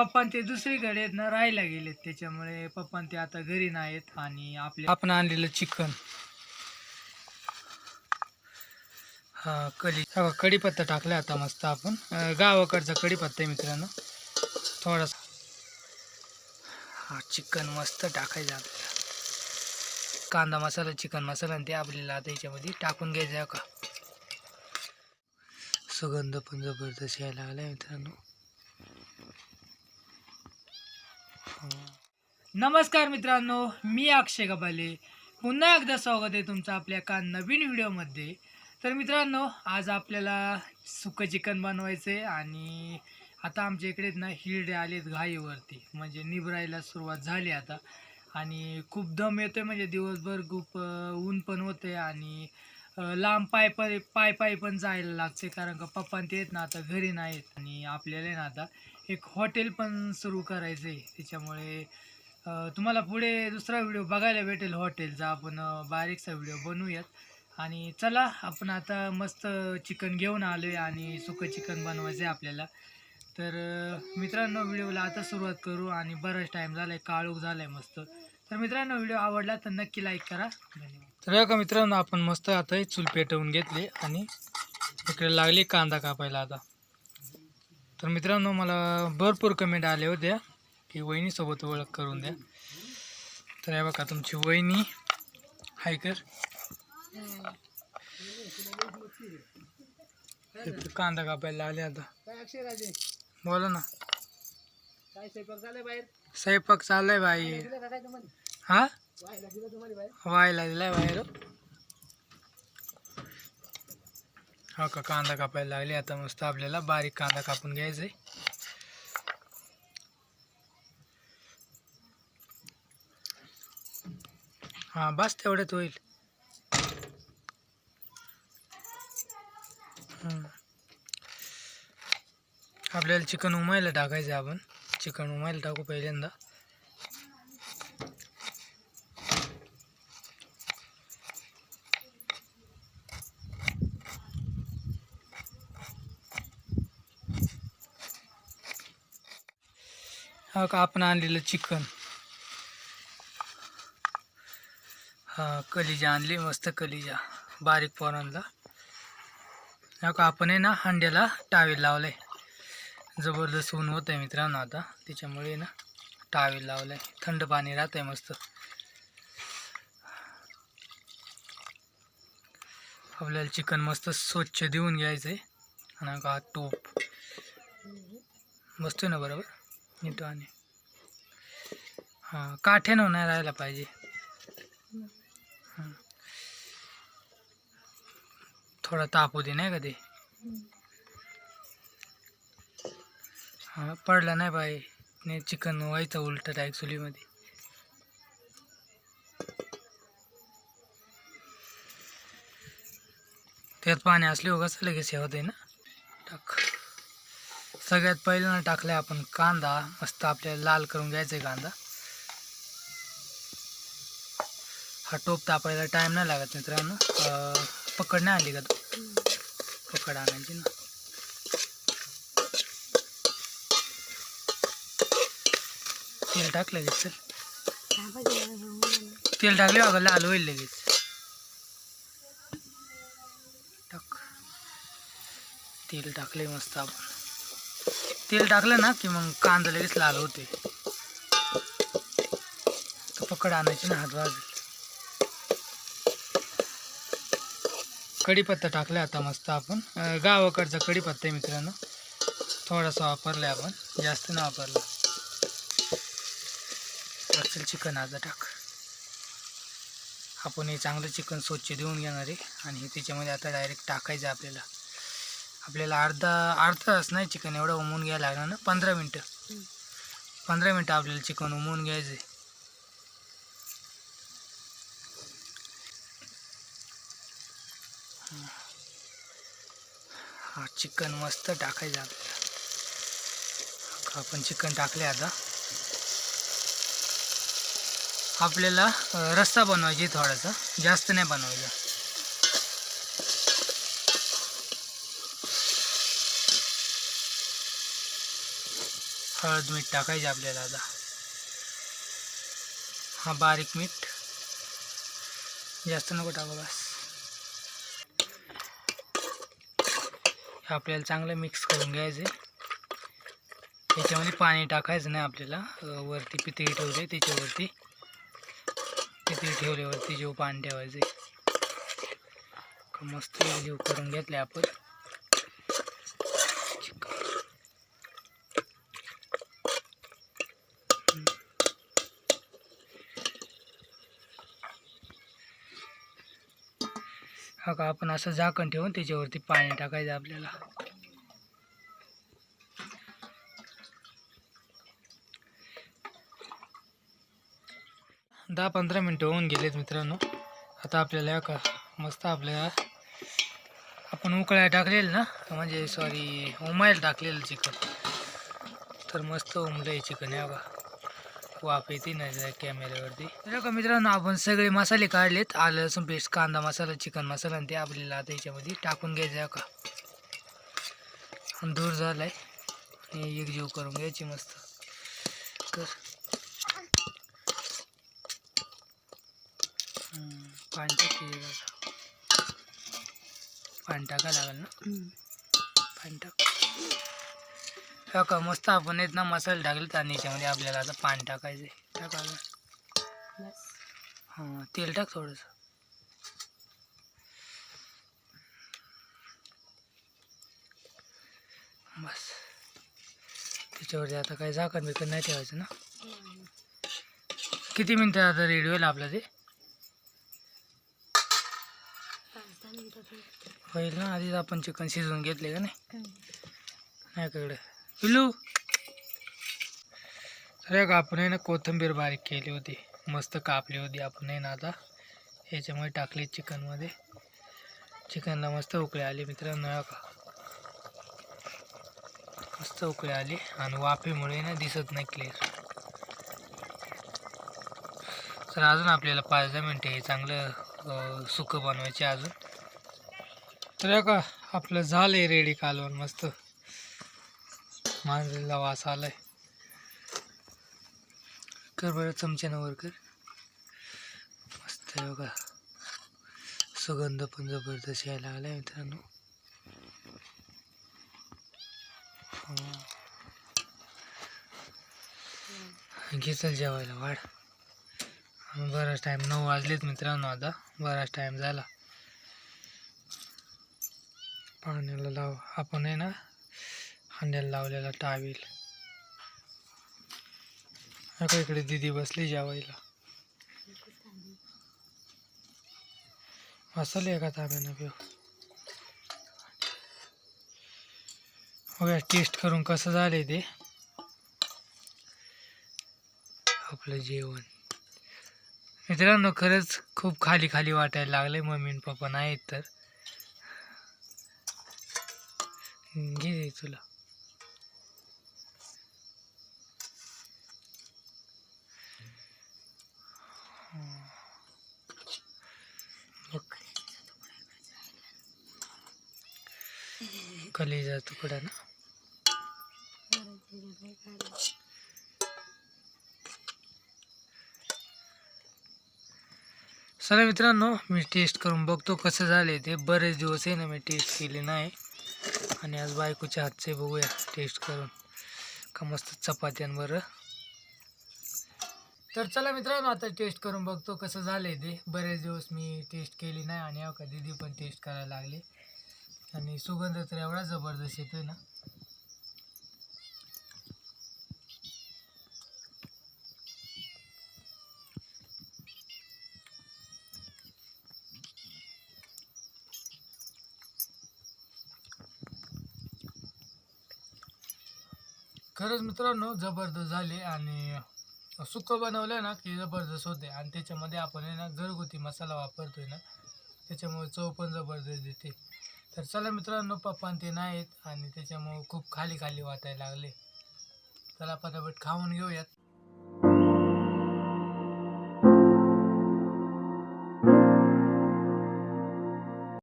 पप्पा ते दुसरीकडे आहेत ना राहायला गेलेत. त्याच्यामुळे पप्पा ते आता घरी नाहीत आणि आपले आपण आणलेलं चिकन. हा कढी हा कढीपत्ता टाकला आता मस्त आपण. गावाकडचा कढीपत्ता आहे मित्रांनो. थोडासा हा चिकन मस्त टाकायचं आपल्याला. कांदा मसाला चिकन मसाला आणि ते आपल्याला आता याच्यामध्ये टाकून घ्यायचं का? सुगंध पण जबरदस्त यायला लागला मित्रांनो. नमस्कार मित्रांनो मी अक्षय कपाले पुन्हा एकदा स्वागत आहे तुमचं आपल्या एका नवीन व्हिडिओमध्ये. तर मित्रांनो आज आपल्याला सुकं चिकन बनवायचं आहे आणि आता आमच्या इकडेच ना हिरडे आलेत घाईवरती. म्हणजे निभरायला सुरुवात झाली आता. आणि खूप दम येतो आहे म्हणजे दिवसभर खूप ऊन पण होते आणि लांब पाय पाय पाय पाय पण जायला लागते कारण का पप्पा ते आहेत ना आता घरी नाहीत. आणि आपल्याला ना आता एक हॉटेल पण सुरू करायचं आहे त्याच्यामुळे तुम्हाला पुढे दुसरा व्हिडिओ बघायला भेटेल हॉटेलचा. आपण बारीकसा व्हिडिओ बनवूयात. आणि चला आपण आता मस्त चिकन घेऊन आलो आहे आणि सुकं चिकन बनवायचं आहे आपल्याला. तर मित्रांनो व्हिडिओला आता सुरुवात करू आणि बराच टाईम झाला आहे काळोख झाला आहे मस्त. तर मित्रांनो व्हिडिओ आवडला तर नक्की लाईक करा. धन्यवाद. तर का मित्रांनो आपण मस्त आता चूल पेटवून घेतली आणि इकडे लागली कांदा कापायला आता. तर मित्रांनो मला भरपूर कमेंट आले होत्या. की वहिनीसोबत ओळख करून द्या. तर हे बघा तुमची वहिनी हाय कर इकडे कांदा कापायला आले आता. बोला ना. स्वयंपाक चाललाय बाई. हा? व्हायला दिलाय बाहेर. हो का कांदा कापायला लागले. आता मस्त आपल्याला बारीक कांदा कापून घ्यायचा आहे हां बस तेवढ्यात होईल. आपल्याला चिकन उमायला टाकायचं आपण. चिकन उमायला टाकू पहिल्यांदा. का आपण आणलेलं चिकन हा कलिजा आणली मस्त कलिजा. बारीक पोरांना हा आपण आहे ना हांड्याला टावेल लावलाय. जबरदस्त ऊन होत आहे मित्रांनो आता. त्याच्यामुळे ना टावेल लावलाय. थंड पाणी राहत आहे मस्त. आपल्याला चिकन मस्त स्वच्छ देऊन घ्यायचं आहे आणि का टोप बसतोय ना बरोबर? नीट आणि. हां काठ्यानं नाही राहायला पाहिजे. थोडा तापू दे नाही का ते? हा पडला नाही बाई. नाही चिकन व्हायचं उलट डायरेक्ट चुलीमध्ये. त्यात पाणी असले उगाच लगेच हे होते ना? टाक. सगळ्यात पहिल्यांदा टाकलाय आपण कांदा. मस्त आपल्याला लाल करून घ्यायचा आहे कांदा. हा टोप तापायला टाईम नाही लागत मित्रांनो. पकड नाही आली का तू? पकड आणायची ना. तेल टाक लगेच चल. तेल टाकले अगं लाल होईल लगेच. टाक. तेल टाकले मस्त आपण. तेल टाकलं ना की मग कांदा लगेच लाल होते पकड आणायची ना हात भाजी कढीपत्ता टाकला आता मस्त आपण. गावाकडचा कढीपत्ता आहे मित्रांनो. थोडासा वापरला आपण. जास्त नाही वापरला. असेल चिकन आता टाक. आपण हे चांगलं चिकन स्वच्छ देऊन घेणार आहे. आणि हे त्याच्यामध्ये आता डायरेक्ट टाकायचं आपल्याला. आपल्याला अर्धा अर्धा तास नाही चिकन एवढं उमवून घ्यायला लागणार ना? पंधरा मिनटं. पंधरा मिनटं आपल्याला चिकन उमवून घ्यायचं आहे हा चिकन मस्त टाकायचं आपल्याला. आपण चिकन टाकले आता. आपल्याला रस्सा बनवायची थोडासा. जास्त नाही बनवायचा. हळद मीठ टाकायचे आपल्याला आता. हा बारीक मीठ. जास्त नको टाकू बस. आपल्याला चांगलं मिक्स करून घ्यायचे त्याच्यामध्ये पाणी टाकायचं नाही आपल्याला. वरती पितळी ठेवली त्याच्यावरती पितळी ठेवल्यावरती जेव पाणी ठेवायचे मस्त जीव करून घेतले आपण. हा का आपण असं झाकण ठेवून त्याच्यावरती पाणी टाकायचं आपल्याला. दहा पंधरा मिनटं होऊन गेलेत मित्रांनो. आता आपल्याला का मस्त आपल्याला आपण उकळ्या टाकलेलं ना म्हणजे सॉरी उमायला टाकलेलं चिकन. तर मस्त उमलं आहे चिकन या का वाफ येते ना त्या कॅमेऱ्यावरती. तर का मित्रांनो आपण सगळे मसाले काढलेत. आलं लसूण पेस्ट कांदा मसाला चिकन मसाला आणि ते आपल्याला आता याच्यामध्ये टाकून घ्यायचं आहे का दूर झालाय. आणि एकजीव करून घ्यायची मस्त. तर हम्म, पाणी. पाणी टाकायला लागेल ना? पाणी टाक. हा का मस्त आपण येत ना मसाले टाकले आणि याच्यामध्ये आपल्याला आता पाणी टाकायचं आहे टाकायला हां तेल टाक थोडंसं. बस. त्याच्यावरती आता काही झाकण बिकन नाही ठेवायचं ना? किती मिनटं आता रेडी होईल आपलं ते? होईल ना आधीच आपण चिकन शिजवून घेतले का नाही? नाही पिलू अरे का आपण आहे ना कोथिंबीर बारीक केली होती. मस्त कापली होती आपण ना आता. याच्यामुळे टाकली चिकनमध्ये चिकनला मस्त उकळी आली मित्रांनो का. मस्त उकळी आली आणि वाफेमुळे ना दिसत नाही क्लिअर तर अजून आपल्याला पाच दहा मिनटं हे चांगलं सुकं बनवायचे अजून. तर का आपलं झालं आहे रेडी कालवण मस्त. मांजरीला वास आलाय. कर बरं चमच्यानं वर कर. मस्त आहे बघा. सुगंध पण जबरदस्त यायला आलाय मित्रांनो. हो. जेवायला वाढ. बराच टाईम नऊ वाजलेत मित्रांनो आता. बराच टाईम झाला. पाण्याला लाव. आपण आहे ना खांद्याला लावलेला टावेल का इकडे दिदी बसली जेवायला. असेल एका ताब्यानं पिऊ बघा टेस्ट करून कसं झालंय ते? आपलं जेवण. मित्रांनो खरंच खूप खाली खाली वाटायला लागले मम्मी पप्पा नाहीत तर. घे तुला. कलेजा तुकडा ना. चला मित्रांनो मी टेस्ट करून बघतो कसं झाले ते. बरेच दिवस आहे ना मी टेस्ट केली नाही. आणि आज बायकोच्या हातचे बघूया टेस्ट करून. का मस्त चपात्यांवर तर चला मित्रांनो आता टेस्ट करून बघतो कसं झाले ते. बरेच दिवस मी टेस्ट केली नाही आणि अवका का पण टेस्ट करायला लागली. आणि सुगंध तर एवढा जबरदस्त येतोय ना. खरंच मित्रांनो जबरदस्त झाले आणि सुकं बनवलं ना की जबरदस्त होते. आणि त्याच्यामध्ये आपण आहे ना घरगुती मसाला वापरतोय ना. त्याच्यामुळे चव पण जबरदस्त येते. तर चला मित्रांनो पप्पा ते नाहीत आणि त्याच्यामुळे खूप खाली खाली वाटायला लागले. चला पटापट खाऊन घेऊयात.